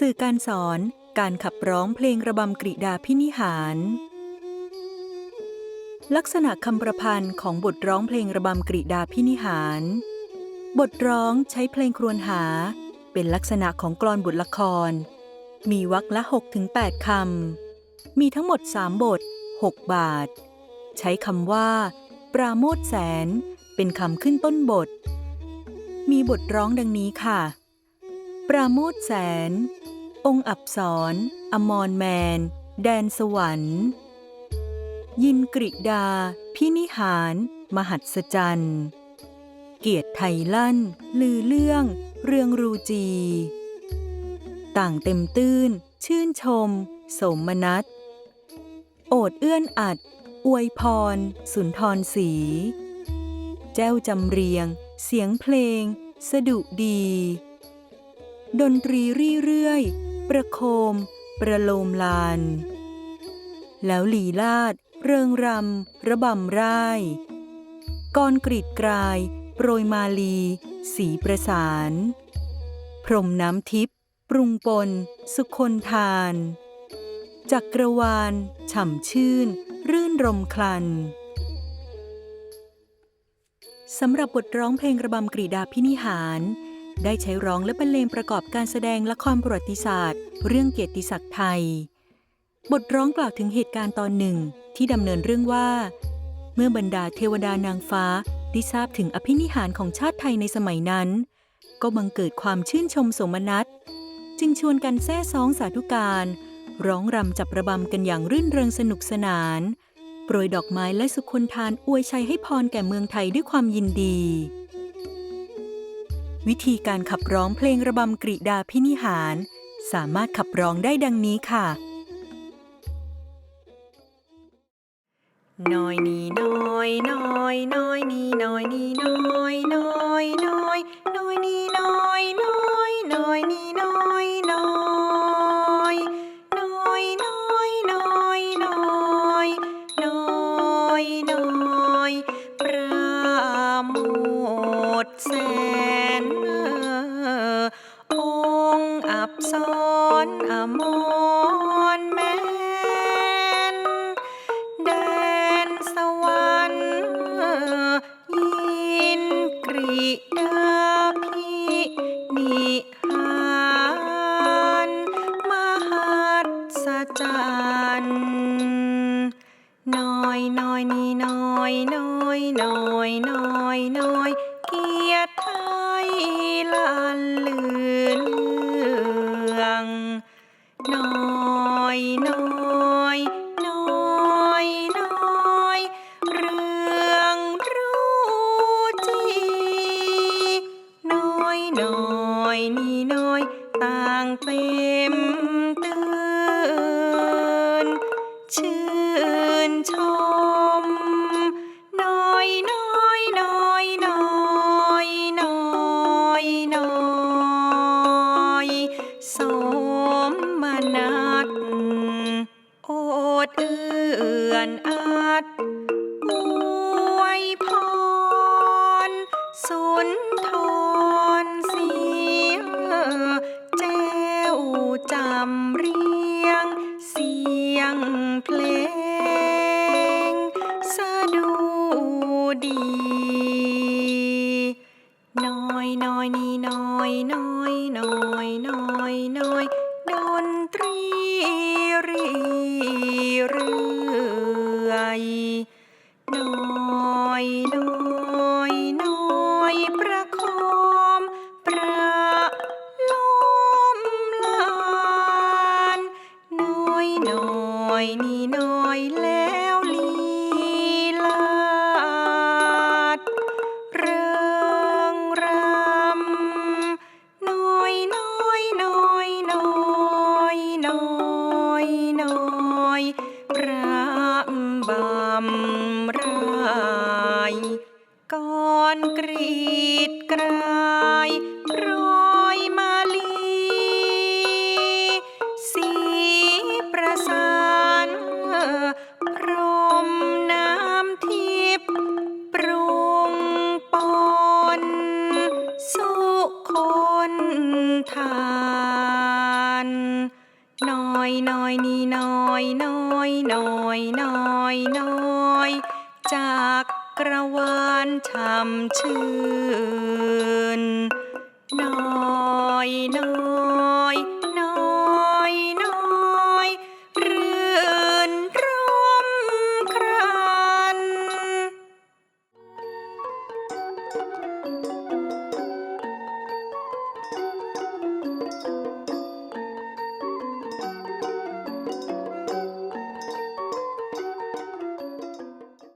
สื่อการสอน การขับร้องเพลงระบำกริดาพินิหาร ลักษณะคำประพันธ์ของบทร้องเพลงระบำกริดาพินิหาร บทร้องใช้เพลงครวญหา เป็นลักษณะของกลอนบทละคร มีวรรคละ6-8คำ มีทั้งหมด 3 บท 6 บาท ใช้คำว่า ปราโมทแสน เป็นคำขึ้นต้นบท มีบทร้องดังนี้ค่ะ ปราโมทแสน องค์อับสรอมรแมน แดนสวรรค์ ยินกริดา พินิหาร มหัศจรรย์ เกียรติไทยลั่น ลือเรื่อง เรืองรูจี ต่างเต็มตื้น ชื่นชม สมนัตโอดเอื้อนอัด อวยพร สุนทรสีแจ้วจำเรียง เสียงเพลง สดุดี ดนตรีเรื่อยๆ ประโคม ประโลมลาน แล้วหลีลาด เริงรำ ระบำร่ายกรกรีดกราย โปรยมาลี สีประสาน พรมน้ำทิพย์ปรุงปน สุคนทาน จักรวาล ฉ่ำชื่น รื่นรมคลันสำหรับบทร้องเพลงระบำกรีดาพินิหาร ได้ใช้ร้องและบรรเลงประกอบการแสดงละครประวัติศาสตร์ เรื่องเกียรติศักดิ์ไทย บทร้องกล่าวถึงเหตุการณ์ตอนหนึ่งที่ดำเนินเรื่องว่า เมื่อบรรดาเทวดานางฟ้าได้ทราบถึงอภินิหารของชาติไทยในสมัยนั้น ก็บังเกิดความชื่นชมสมนัตจึงชวนกันแซ่ซ้องสาธุการ ร้องรำจับระบำกันอย่างรื่นเริงสนุกสนาน โปรยดอกไม้และสุคนทานอวยชัยให้พรแก่เมืองไทยด้วยความยินดี วิธีการขับร้องเพลงระบำกริดาพินิหาร สามารถขับร้องได้ดังนี้ค่ะน้อยนี่น้อยน้อยน้อยนี่น้อยนี่น้อยน้อยน้อยน้อยนี่น้อย ค์อับสรอมรแมนแดนสวรรค์ยินกริดาพินิหารมหัศจรรย์น้อยน้อยนี่น้อยน้อยน้อยน้อยน้อยเกียรติไทยลันลือ ชม น้อยน้อยน้อยน้อยน้อยน้อยสมนัตโอดเอื่อนอัดอวยพรสุนทรเสียงแจ้วจำเรียงเสียงเพลงำรายก่อนกรีดกรายรอยมาลีสีประสานพรมน้ำทิพย์ปรุงปนสุคนทานน้อยน้อยนี่น้อยน้อยน้อยน้อย น้อยจากกระวานช่ำชื่นน้อยน้อ